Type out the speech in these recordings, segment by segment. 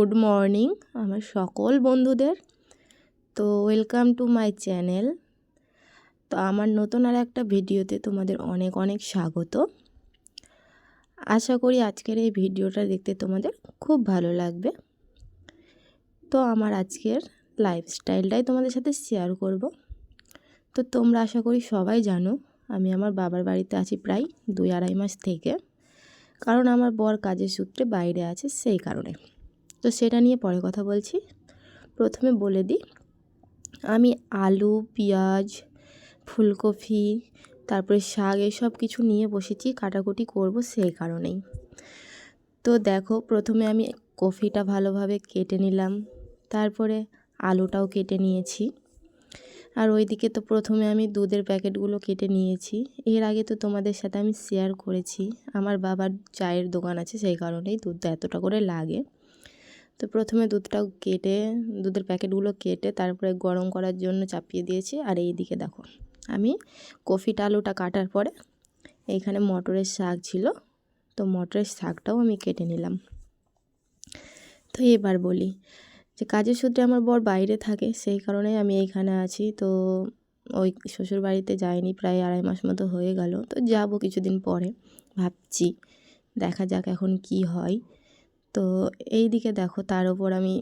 Good morning, আমার সকল বন্ধুদের। তো ওয়েলকাম টু মাই চ্যানেল। তো আমার নতুন আর একটা ভিডিওতে তোমাদের অনেক অনেক স্বাগত। আশা করি আজকের এই ভিডিওটা দেখতে তোমাদের খুব ভালো লাগবে। তো আমার আজকের লাইফস্টাইলটাই তোমাদের সাথে শেয়ার করব। তো তোমরা আশা করি সবাই জানো, আমি আমার বাবার বাড়িতে আছি প্রায় দুই আড়াই মাস থেকে। কারণ আমার বর কাজের সূত্রে বাইরে আছে, সেই কারণে। তো সেটা নিয়ে পরে কথা বলছি। প্রথমে বলে দিই, আমি আলু, পেঁয়াজ, ফুলকপি, তারপরে শাক এসব কিছু নিয়ে বসেছি, কাটাকুটি করব সেই কারণেই। তো দেখো, প্রথমে আমি কফিটা ভালোভাবে কেটে নিলাম, তারপরে আলুটাও কেটে নিয়েছি। আর ওইদিকে তো প্রথমে আমি দুধের প্যাকেটগুলো কেটে নিয়েছি। এর আগে তো তোমাদের সাথে আমি শেয়ার করেছি, আমার বাবার চায়ের দোকান আছে সেই কারণেই দুধটা এতটা করে লাগে। তো প্রথমে দুধটাও কেটে, দুধের প্যাকেটগুলো কেটে তারপরে গরম করার জন্য চাপিয়ে দিয়েছি। আর এই দিকে দেখো, আমি কফিটা আলুটা কাটার পরে এইখানে মটরের শাক ছিল, তো মটরের শাকটাও আমি কেটে নিলাম। তো এবার বলি যে কাজের সূত্রে আমার বর বাইরে থাকে, সেই কারণেই আমি এইখানে আছি। তো ওই শ্বশুর বাড়িতে যাইনি, প্রায় আড়াই মাস মতো হয়ে গেল। তো যাব কিছুদিন পরে, ভাবছি দেখা যাক এখন কি হয়। তো এই দিকে দেখো, তার ওপর আমি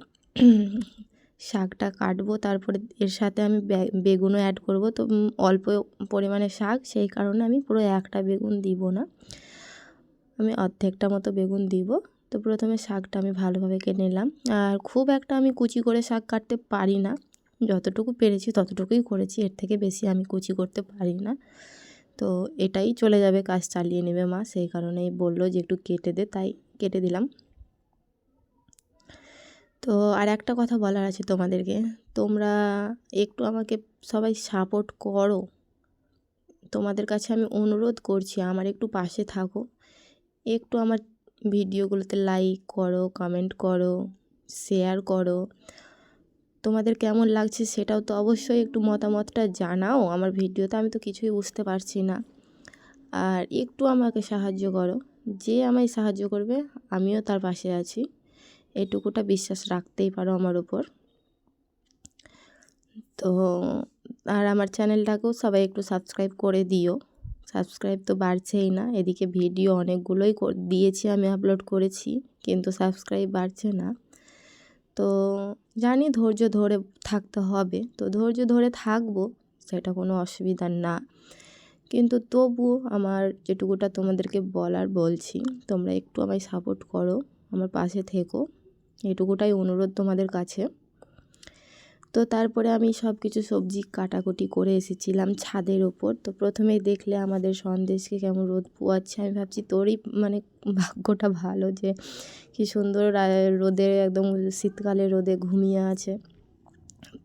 শাকটা কাটবো। তারপরে এর সাথে আমি বেগুনও অ্যাড করব। তো অল্প পরিমাণে শাক, সেই কারণে আমি পুরো একটা বেগুন দিব না। আমি অর্ধেকটা মতো বেগুন দিব। তো প্রথমে শাকটা আমি ভালোভাবে কেটে নিলাম। আর খুব একটা আমি কুচি করে শাক কাটতে পারি না। যতটুকু পেরেছি ততটুকুই করেছি। এর থেকে বেশি আমি কুচি করতে পারি না। তো এটাই চলে যাবে, কাজ চালিয়ে নেবে মা। সেই কারণেই বলল যে একটু কেটে দে। তাই কেটে দিলাম। তো আর একটা কথা বলার আছে তোমাদেরকে। তোমরা একটু আমাকে সবাই সাপোর্ট করো। তোমাদের কাছে আমি অনুরোধ করছি, আমার একটু পাশে থাকো। একটু আমার ভিডিওগুলোতে লাইক করো কমেন্ট করো শেয়ার করো। তোমাদের কেমন লাগছে সেটাও তো অবশ্যই একটু মতামতটা জানাও। আমার ভিডিওতে আমি তো কিছুই বুঝতে পারছি না। আর একটু আমাকে সাহায্য করো। যে আমায় সাহায্য করবে, আমিও তার পাশে আছি। এটুকুটা বিশ্বাস রাখতেই পারো আমার উপর। তো, আর আমার চ্যানেলটাকেও সবাই একটু সাবস্ক্রাইব করে দিও। সাবস্ক্রাইব তো বাড়ছেই না, এদিকে ভিডিও অনেকগুলোই দিয়েছি আমি আপলোড করেছি, কিন্তু সাবস্ক্রাইব বাড়ছে না। তো, জানি ধৈর্য ধরে থাকতে হবে, তো ধৈর্য ধরে থাকব, সেটা কোনো অসুবিধা না। কিন্তু তবু আমার যেটুকুটা তোমাদেরকে বলার বলছি, তোমরা একটু আমায় সাপোর্ট করো, আমার পাশে থেকো। এটুকুটাই অনুরোধ তোমাদের কাছে। তো তারপরে আমি সব কিছু সবজি কাটাকুটি করে এসেছিলাম ছাদের ওপর। তো প্রথমেই দেখলে আমাদের সন্দেশকে কেমন রোদ পোয়াচ্ছে। আমি ভাবছি, তোরই মানে ভাগ্যটা ভালো যে কি সুন্দর রোদে একদম শীতকালে রোদে ঘুমিয়ে আছে।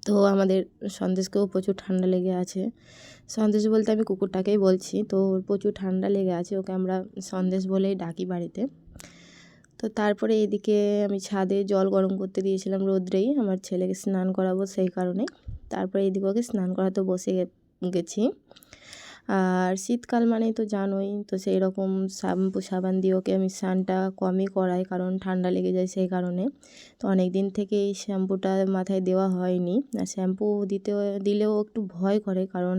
তো আমাদের সন্দেশকেও প্রচুর ঠান্ডা লেগে আছে। সন্দেশ বলতে আমি কুকুরটাকেই বলছি, তো ওর প্রচুর ঠান্ডা লেগে আছে, ওকে আমরা সন্দেশ বলেই ডাকি বাড়িতে। তো তারপরে এদিকে আমি ছাদে জল গরম করতে দিয়েছিলাম রোদ্রেই। আমার ছেলেকে স্নান করাবো সেই কারণে তারপরে এদিকে ওকে স্নান করাতে বসে গেছি। আর শীতকাল মানেই তো জানোই, তো সেই রকম শ্যাম্পু সাবান দিয়ে ওকে আমি স্নানটা কমই করাই, কারণ ঠান্ডা লেগে যায় সেই কারণে। তো অনেক দিন থেকে এই শ্যাম্পুটা মাথায় দেওয়া হয়নি। আর শ্যাম্পু দিতে দিলেও একটু ভয় করে, কারণ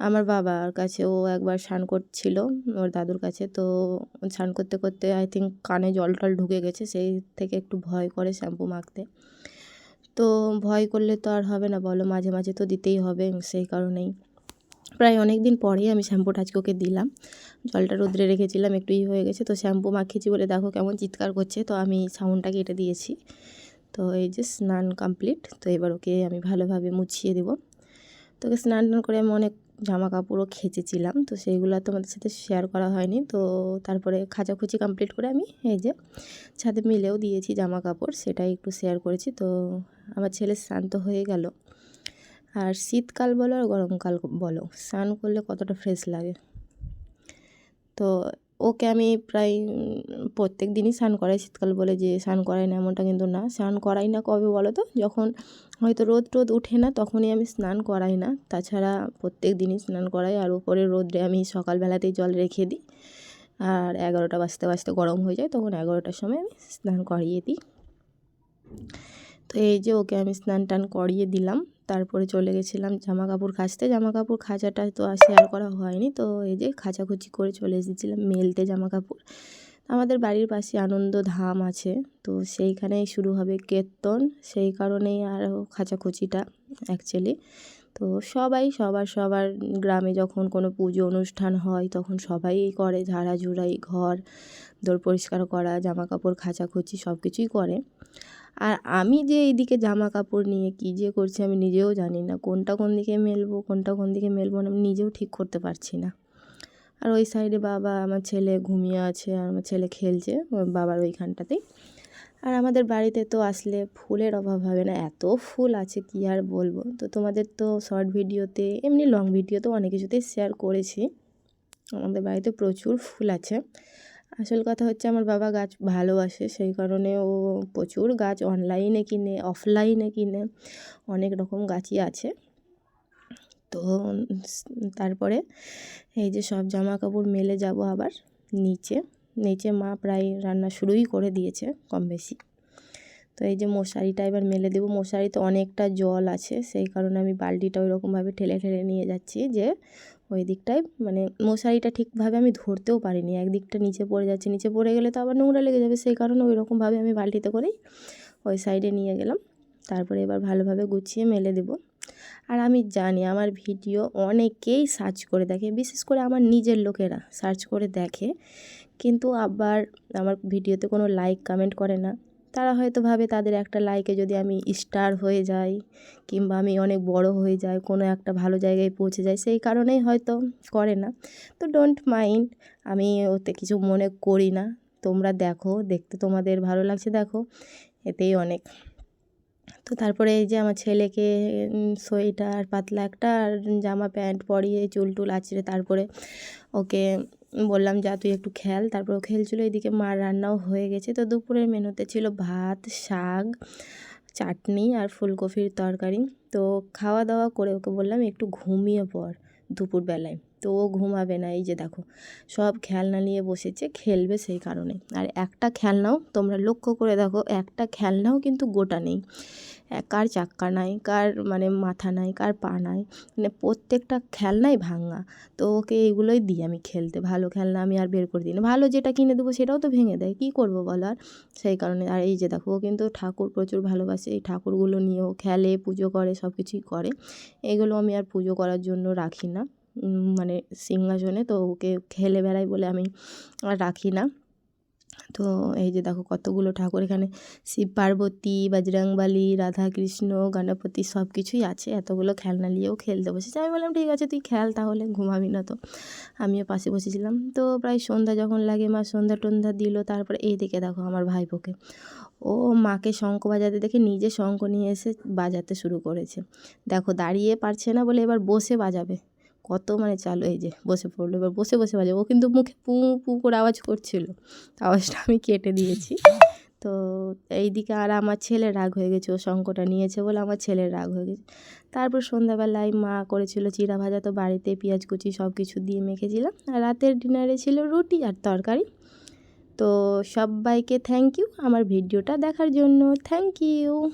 আমার বাবার কাছে ও একবার স্নান করছিল, ওর দাদুর কাছে। তো স্নান করতে করতে আই থিঙ্ক কানে জল টল ঢুকে গেছে, সেই থেকে একটু ভয় করে শ্যাম্পু মাখতে। তো ভয় করলে তো আর হবে না, বলো মাঝে মাঝে তো দিতেই হবে সেই কারণেই। প্রায় অনেক দিন পরেই আমি শ্যাম্পুটা আজকে ওকে দিলাম। জলটা রোদ্রে রেখেছিলাম, একটু ই হয়ে গেছে, তো শ্যাম্পু মাখিয়েছি বলে দেখো কেমন চিৎকার করছে। তো আমি সাউন্ডটা কেটে দিয়েছি। তো এই যে স্নান কমপ্লিট তো এবার ওকে আমি ভালোভাবে মুছিয়ে দেবো। তোকে স্নান টান করে আমি অনেক জামা কাপড়ও খেঁচেছিলাম, তো সেইগুলো তোমাদের সাথে শেয়ার করা হয়নি। তো তারপরে খাঁচাখুচি কমপ্লিট করে আমি এই যে ছাদে মিলেও দিয়েছি জামা কাপড় সেটাই একটু শেয়ার করেছি। তো আমার ছেলে শান্ত হয়ে গেল। আর শীতকাল বলো আর গরমকাল বলো, স্নান করলে কতটা ফ্রেশ লাগে? তো ওকে আমি প্রায় প্রত্যেক দিনই স্নান করাই শীতকাল বলে যে স্নান করাই না এমনটা কিন্তু না। স্নান করাই না কবে বলো তো যখন হয়তো রোদ টোদ উঠে না তখনই আমি স্নান করাই না। তাছাড়া প্রত্যেক দিনই স্নান করাই আর উপরে রোদে আমি সকালবেলাতেই জল রেখে দিই। আর এগারোটা বাজতে বাজতে গরম হয়ে যায় তখন এগারোটার সময় আমি স্নান করিয়ে দিই। তো এই যে ওকে আমি স্নান টান করিয়ে দিলাম। তারপরে চলে গেছিলাম জামা কাপড় কাচতে জামা কাপড় খাঁচাটা তো আর শেয়ার করা হয়নি। তো এই যে খাঁচাখুচি করে চলে এসেছিলাম মেলতে জামা কাপড় আমাদের বাড়ির পাশে আনন্দ ধাম আছে। তো সেইখানেই শুরু হবে কীর্তন। সেই কারণেই আরও খাঁচাখুচিটা অ্যাকচুয়ালি তো সবাই সবার সবার গ্রামে যখন কোনো পুজো অনুষ্ঠান হয়, তখন সবাই করে ঝাড়াঝুড়াই, ঘর দোর পরিষ্কার করা জামা কাপড় খাঁচাখুচি সব কিছুই করে। আর আমি যে এইদিকে জামা কাপড় নিয়ে কী যে করছি আমি নিজেও জানি না, কোনটা কোন দিকে মেলবো, কোনটা কোন দিকে মেলবো না, আমি নিজেও ঠিক করতে পারছি না। আর ওই সাইডে বাবা, আমার ছেলে ঘুমিয়ে আছে, আর আমার ছেলে খেলছে বাবার ওইখানটাতেই। আর আমাদের বাড়িতে তো আসলে ফুলের অভাব হবে না, এত ফুল আছে কি আর বলব? তো তোমাদের তো শর্ট ভিডিওতে এমনি লং ভিডিওতে অনেক কিছুতেই শেয়ার করেছি। আমাদের বাড়িতে প্রচুর ফুল আছে। আসল কথা হচ্ছে আমার বাবা গাছ ভালোবাসে, সেই কারণে ও প্রচুর গাছ অনলাইনে কিনে অফলাইনে কিনে, অনেক রকম গাছই আছে। তো তারপরে এই যে সব জামা কাপড় মেলে যাব আবার নিচে। নিচে মা প্রায় রান্না শুরুই করে দিয়েছে কম বেশি। তো এই যে মশারিটা এবার মেলে দেবো। মশারিতে অনেকটা জল আছে, সেই কারণে আমি বালতিটা ওইরকমভাবে ঠেলে ঠেলে নিয়ে যাচ্ছি যে ওই দিকটায় মানে মশারিটা ঠিকভাবে আমি ধরতেও পারিনি। একদিকটা নিচে পড়ে যাচ্ছে, নিচে পড়ে গেলে তো আবার নোংরা লেগে যাবে, সেই কারণে ওই রকমভাবে আমি বালতিতে করেই ওই সাইডে নিয়ে গেলাম। তারপরে এবার ভালোভাবে গুছিয়ে মেলে দেবো। আর আমি জানি আমার ভিডিও অনেকেই সার্চ করে দেখে, বিশেষ করে আমার নিজের লোকেরা সার্চ করে দেখে কিন্তু আবার আমার ভিডিওতে কোনো লাইক কমেন্ট করে না। তারা হয়তো ভাবে তাদের একটা লাইকে যদি আমি স্টার হয়ে যাই কিংবা আমি অনেক বড় হয়ে যাই, কোনো একটা ভালো জায়গায় পৌঁছে যাই, সেই কারণেই হয়তো করে না। তো ডোন্ট মাইন্ড আমি ওতে কিছু মনে করি না। তোমরা দেখো, দেখতে তোমাদের ভালো লাগছে দেখো, এতেই অনেক। তো তারপরে এই যে আমার ছেলেকে সোয়েটার, পাতলা একটা আর জামা প্যান্ট পরিয়ে চুল টুল আছড়ে তারপরে ওকে বললাম, যা, তুই একটু খেল। তারপর খেলছিল। এদিকে মার রান্নাও হয়ে গেছে। তো দুপুরের মেনুতে ছিল ভাত, শাক, চাটনি আর ফুলকপির তরকারি। তো খাওয়া দাওয়া করে ওকে বললাম, একটু ঘুমিয়ে পড় দুপুরবেলায়। তো ও ঘুমাবে না, এই যে দেখো, সব খেলনা নিয়ে বসেছে, খেলবে সেই কারণে। আর একটা খেলনাও তোমরা লক্ষ্য করে দেখো, একটা খেলনাও কিন্তু গোটা নেই। কার চাক্কা নাই, কার মানে মাথা নাই, কার পা নাই মানে প্রত্যেকটা খেলনাই ভাঙা। তো ওকে এইগুলোই দিই আমি খেলতে, ভালো খেলনা আমি আর বের করে দিই না। ভালো যেটা কিনে দেবো সেটাও তো ভেঙে দেয়, কী করব বলো আর? সেই কারণে, আর এই যে দেখো, ও কিন্তু ঠাকুর প্রচুর ভালোবাসে, এই ঠাকুরগুলো নিয়েও খেলে, পুজো করে সব কিছুই করে। এগুলো আমি আর পুজো করার জন্য রাখি না। মানে সিংহাসনে তো ওকে খেলে বেড়াই বলে আমি রাখি না। তো এই যে দেখো কতগুলো ঠাকুর এখানে। শিব পার্বতী, বজরংবলী, রাধাকৃষ্ণ, গণপতি সব কিছুই আছে। এতগুলো খেলনা নিয়েও খেলতে বসেছে। আমি বললাম, ঠিক আছে, তুই খেল তাহলে, ঘুমাবি না তো। আমিও পাশে বসেছিলাম। তো প্রায় সন্ধ্যা যখন লাগে, মা সন্ধ্যা টন্ধ্যা দিল, তারপরে এই দিকে দেখো আমার ভাইপোকে। ও মাকে শঙ্খ বাজাতে দেখে নিজে শঙ্খ নিয়ে এসে বাজাতে শুরু করেছে। দেখো, দাঁড়িয়ে পারছে না বলে এবার বসে বাজাবে। কত মানে চালু, এই যে বসে পড়ল, এবার বসে বসে বাজে। ও কিন্তু মুখে পু পু করে আওয়াজ করছিল। আওয়াজটা আমি কেটে দিয়েছি। তো এই দিকে আর আমার ছেলে রাগ হয়ে গেছে, ও শঙ্কটা নিয়েছে বলে আমার ছেলের রাগ হয়ে গেছে। তারপর সন্ধ্যাবেলায় মা করেছিল চিরা ভাজা, তো বাড়িতে পেঁয়াজ কুচি সব কিছু দিয়ে মেখেছিলাম। আর রাতের ডিনারে ছিল রুটি আর তরকারি। তো সবাইকে থ্যাংক ইউ আমার ভিডিওটা দেখার জন্য। Thank you